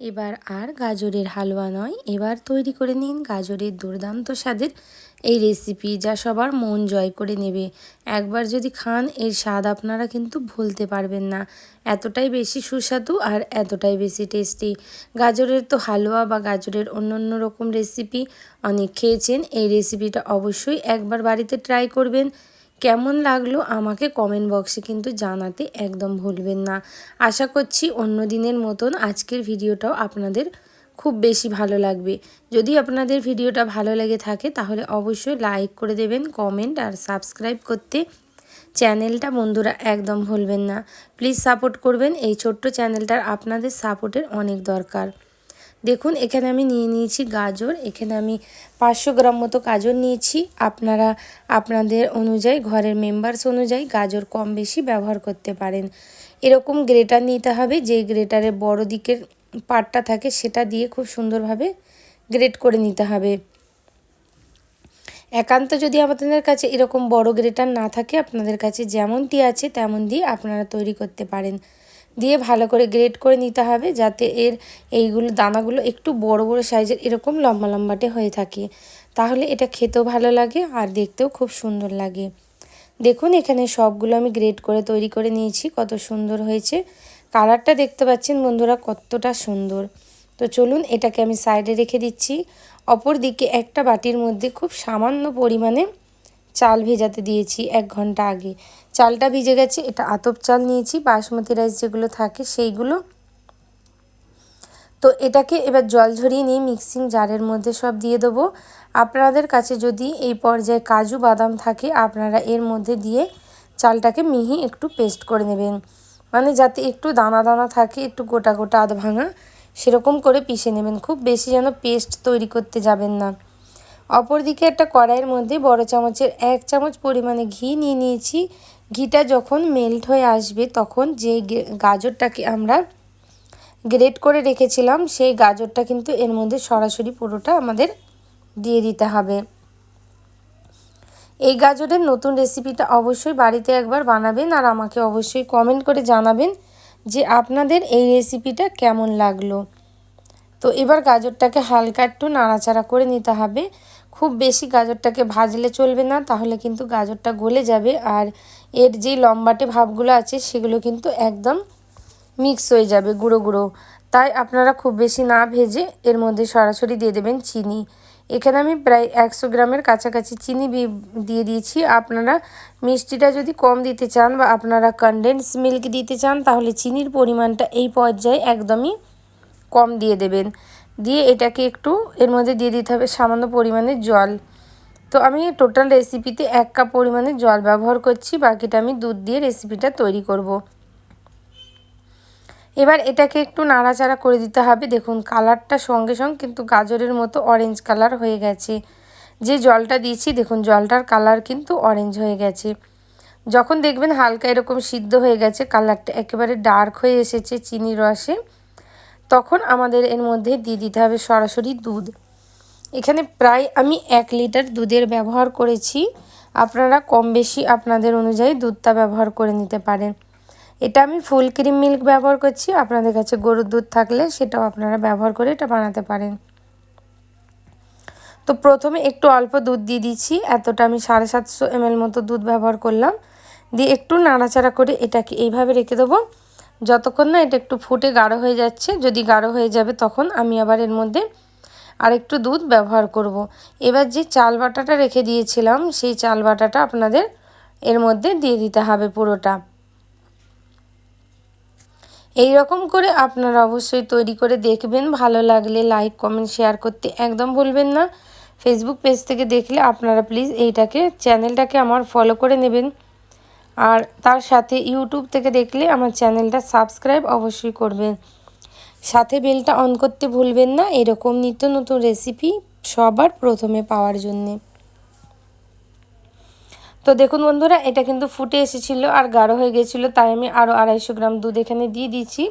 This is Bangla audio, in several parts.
এবার আর গাজরের হালুয়া নয়, এবার তৈরি করে নিন গাজরের দুর্দান্ত স্বাদের এই রেসিপি যা সবার মন জয় করে নেবে। একবার যদি খান, এর স্বাদ আপনারা কিন্তু ভুলতে পারবেন না। এতটাই বেশি সুস্বাদু আর এতটাই বেশি টেস্টি গাজরের তো হালুয়া বা গাজরের অন্য অন্য রকম রেসিপি অনেক খেয়েছেন, এই রেসিপিটা অবশ্যই একবার বাড়িতে ট্রাই করবেন। কেমন লাগল আমাকে কমেন্ট বক্সে কিন্তু জানাতে একদম ভুলবেন না। আশা করছি অন্য দিনের মতন আজকের ভিডিওটাও আপনাদের খুব বেশি ভালো লাগবে। যদি আপনাদের ভিডিওটা ভালো লেগে থাকে তাহলে অবশ্যই লাইক করে দেবেন কমেন্ট আর সাবস্ক্রাইব করতে চ্যানেলটা বন্ধুরা একদম ভুলবেন না। প্লিজ সাপোর্ট করবেন, এই ছোট্ট চ্যানেলটার আপনাদের সাপোর্টের অনেক দরকার। দেখুন, এখানে আমি নিয়ে নিয়েছি গাজর, এখানে আমি পাঁচশো গ্রাম মতো গাজর নিয়েছি। আপনারা, আপনাদের অনুযায়ী, ঘরের মেম্বার্স অনুযায়ী গাজর কম বেশি ব্যবহার করতে পারেন। এরকম গ্রেটার নিতে হবে যে গ্রেটারে বড় দিকের পাটটা থাকে, সেটা দিয়ে খুব সুন্দরভাবে গ্রেট করে নিতে হবে। একান্ত যদি আপনাদের কাছে এরকম বড় গ্রেটার না থাকে, আপনাদের কাছে যেমনটি আছে, তেমন দিয়ে আপনারা তৈরি করতে পারেন। দিয়ে ভালো করে গ্রেট করে নিতে হবে যাতে এর এইগুলো দানাগুলো একটু বড় বড় সাইজের এরকম লম্বা লম্বাটে হয়ে থাকে। তাহলে এটা খেতেও ভালো লাগে আর দেখতেও খুব সুন্দর লাগে। দেখুন, এখানে সবগুলো আমি গ্রেড করে তৈরি করে নিয়েছি, কত সুন্দর হয়েছে। কালারটা দেখতে পাচ্ছেন বন্ধুরা কতটা সুন্দর। তো চলুন, এটাকে আমি সাইডে রেখে দিচ্ছি। অপর দিকে একটা বাটির মধ্যে খুব সামান্য পরিমাণে চাল ভেজাতে দিয়েছি এক ঘণ্টা আগে। চালটা ভিজে গেছে, এটা আতপ চাল নিয়েছি, বাসমতি রাইস যেগুলো থাকে সেইগুলো। তো এটাকে এবার জল ঝরিয়ে নিয়ে মিক্সিং জারের মধ্যে সব দিয়ে দেবো। আপনাদের কাছে যদি এই পর্যায়ে কাজু বাদাম থাকে, আপনারা এর মধ্যে দিয়ে চালটাকে মিহি একটু পেস্ট করে নেবেন। মানে যাতে একটু দানা দানা থাকে, একটু গোটা গোটা আধ ভাঙা, সেরকম করে পিষে নেবেন। খুব বেশি যেন পেস্ট তৈরি করতে যাবেন না। অপরদিকে একটা কড়াইয়ের মধ্যে বড় চামচের এক চামচ পরিমাণে ঘি নিয়ে নিয়েছি। ঘিটা যখন মেল্ট হয়ে আসবে তখন যে গাজরটাকে আমরা গ্রেট করে রেখেছিলাম, সেই গাজরটা কিন্তু এর মধ্যে সরাসরি পুরোটা আমাদের দিয়ে দিতে হবে। এই গাজরের নতুন রেসিপিটা অবশ্যই বাড়িতে একবার বানাবেন আর আমাকে অবশ্যই কমেন্ট করে জানাবেন যে আপনাদের এই রেসিপিটা কেমন লাগল। তো এবার গাজরটাকে হালকা একটু নাড়াচাড়া করে নিতে হবে। খুব বেশি গাজরটাকে ভাজলে চলবে না, তাহলে কিন্তু গাজরটা গলে যাবে। আর এর যে লম্বাটে ভাবগুলো আছে, সেগুলো কিন্তু একদম মিক্স হয়ে যাবে গুঁড়ো গুঁড়ো। তাই আপনারা খুব বেশি না ভেজে এর মধ্যে সরাসরি দিয়ে দেবেন চিনি। এখানে আমি প্রায় একশো গ্রামের কাছাকাছি চিনি দিয়ে দিয়েছি। আপনারা মিষ্টিটা যদি কম দিতে চান বা আপনারা কনডেন্স মিল্ক দিতে চান, তাহলে চিনির পরিমাণটা এই পর্যায়ে একদমই কম দিয়ে দেবেন। দিয়ে এটাকে একটু এর মধ্যে দিয়ে দিতে হবে সামান্য পরিমাণে জল। তো আমি টোটাল রেসিপিতে এক কাপ পরিমাণে জল ব্যবহার করছি, বাকিটা আমি দুধ দিয়ে রেসিপিটা তৈরি করব। এবার এটাকে একটু নাড়াচাড়া করে দিতে হবে। দেখুন কালারটা সঙ্গে সঙ্গে কিন্তু গাজরের মতো অরেঞ্জ কালার হয়ে গেছে। যে জলটা দিয়েছি, দেখুন, জলটার কালার কিন্তু অরেঞ্জ হয়ে গেছে। যখন দেখবেন হালকা এরকম সিদ্ধ হয়ে গেছে কালারটা একেবারে ডার্ক হয়ে এসেছে চিনি রসে। তখন আমাদের এর মধ্যে দিয়ে দিতে হবে সরাসরি দুধ। এখানে প্রায় আমি এক লিটার দুধের ব্যবহার করেছি। আপনারা কম বেশি আপনাদের অনুযায়ী দুধটা ব্যবহার করে নিতে পারেন। এটা আমি ফুল ক্রিম মিল্ক ব্যবহার করছি। আপনাদের কাছে গরুর দুধ থাকলে সেটাও আপনারা ব্যবহার করে এটা বানাতে পারেন। তো প্রথমে একটু অল্প দুধ দিয়ে দিচ্ছি। এতটা আমি সাড়ে সাতশো এমএল মতো দুধ ব্যবহার করলাম। দিয়ে একটু নাড়াচাড়া করে এটাকে এইভাবে রেখে দেবো। যতক্ষণ না এটা একটু ফুটে গাঢ় হয়ে যাচ্ছে, যদি গাঢ় হয়ে যাবে তখন আমি আবার এর মধ্যে আর একটু দুধ ব্যবহার করব। এবার যে চাল বাটাটা রেখে দিয়েছিলাম, সেই চাল বাটাটা আপনাদের এর মধ্যে দিয়ে দিতে হবে পুরোটা। এই রকম করে আপনারা অবশ্যই তৈরি করে দেখবেন, ভালো লাগলে লাইক, কমেন্ট, শেয়ার করতে একদম ভুলবেন না। ফেসবুক পেজ থেকে দেখলে আপনারা প্লিজ এইটাকে চ্যানেলটাকে আমার ফলো করে নেবেন। আর তার সাথে ইউটিউব থেকে দেখলে আমার চ্যানেলটা সাবস্ক্রাইব অবশ্যই করবেন। সাথে বেলটা অন করতে ভুলবেন না, এরকম নিত্য নতুন রেসিপি সবার প্রথমে পাওয়ার জন্যে। তো দেখুন বন্ধুরা, এটা কিন্তু ফুটে এসেছিল আর গাঢ় হয়ে গেছিল, তাই আমি আরও আড়াইশো গ্রাম দুধ এখানে দিয়ে দিচ্ছি।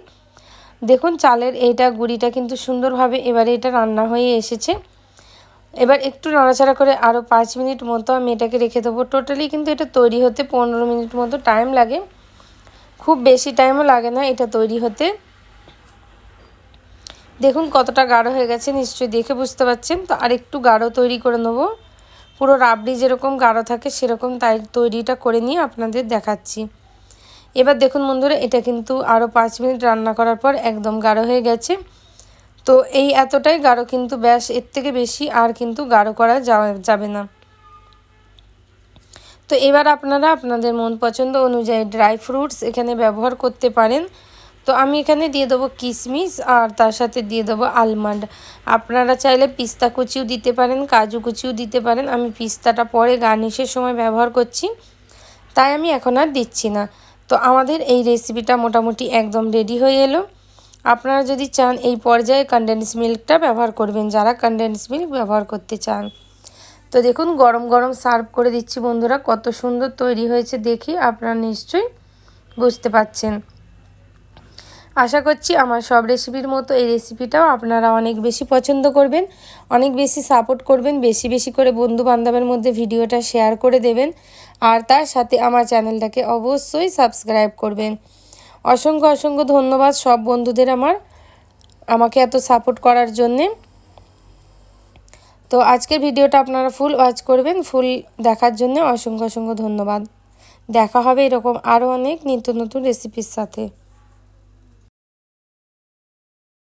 দেখুন চালের এইটা গুঁড়িটা কিন্তু সুন্দরভাবে এবারে এটা রান্না হয়ে এসেছে। এবার একটু নাড়াচাড়া করে আরও পাঁচ মিনিট মতো আমি এটাকে রেখে দেবো। টোটালি কিন্তু এটা তৈরি হতে পনেরো মিনিট মতো টাইম লাগে। খুব বেশি টাইমও লাগে না এটা তৈরি হতে। দেখুন কতটা গাঢ় হয়ে গেছে, নিশ্চয়ই দেখে বুঝতে পারছেন। তো আর একটু গাঢ় তৈরি করে নেব। পুরো রাবড়ি যেরকম গাঢ় থাকে সেরকম তাই তৈরিটা করে নিয়ে আপনাদের দেখাচ্ছি। এবার দেখুন বন্ধুরা, এটা কিন্তু আরও পাঁচ মিনিট রান্না করার পর একদম গাঢ় হয়ে গেছে। তো এই এতটাই গাঢ়, কিন্তু ব্যাস এর থেকে বেশি আর কিন্তু গাঢ় করা যাবে না। তো এবার আপনারা আপনাদের মন পছন্দ অনুযায়ী ড্রাই ফ্রুটস এখানে ব্যবহার করতে পারেন। তো আমি এখানে দিয়ে দেবো কিশমিশ আর তার সাথে দিয়ে দেবো আলমন্ড আপনারা চাইলে পিস্তা কুচিও দিতে পারেন, কাজু কুচিও দিতে পারেন। আমি পিস্তাটা পরে গার্নিশের সময় ব্যবহার করছি, তাই আমি এখন আর দিচ্ছি না। তো আমাদের এই রেসিপিটা মোটামুটি একদম রেডি হয়ে এলো। আপনারা যদি চান এই পর্যায়ে কন্ডেন্স মিল্কটা ব্যবহার করবেন, যারা কন্ডেন্স মিল্ক ব্যবহার করতে চান। তো দেখুন, গরম গরম সার্ভ করে দিচ্ছি বন্ধুরা, কত সুন্দর তৈরি হয়েছে দেখি আপনারা নিশ্চয়ই বুঝতে পাচ্ছেন। আশা করছি আমার সব রেসিপির মতো এই রেসিপিটাও আপনারা অনেক বেশি পছন্দ করবেন, অনেক বেশি সাপোর্ট করবেন, বেশি বেশি করে বন্ধু বান্ধবের মধ্যে ভিডিওটা শেয়ার করে দেবেন, আর তার সাথে আমার চ্যানেলটাকে অবশ্যই সাবস্ক্রাইব করবেন। অসংখ্য অসংখ্য ধন্যবাদ সব বন্ধুদের আমার, আমাকে এত সাপোর্ট করার জন্যে। তো আজকের ভিডিওটা আপনারা ফুল ওয়াচ করবেন ফুল দেখার জন্য অসংখ্য অসংখ্য ধন্যবাদ। দেখা হবে এরকম আরও অনেক নিত্য নতুন রেসিপির সাথে।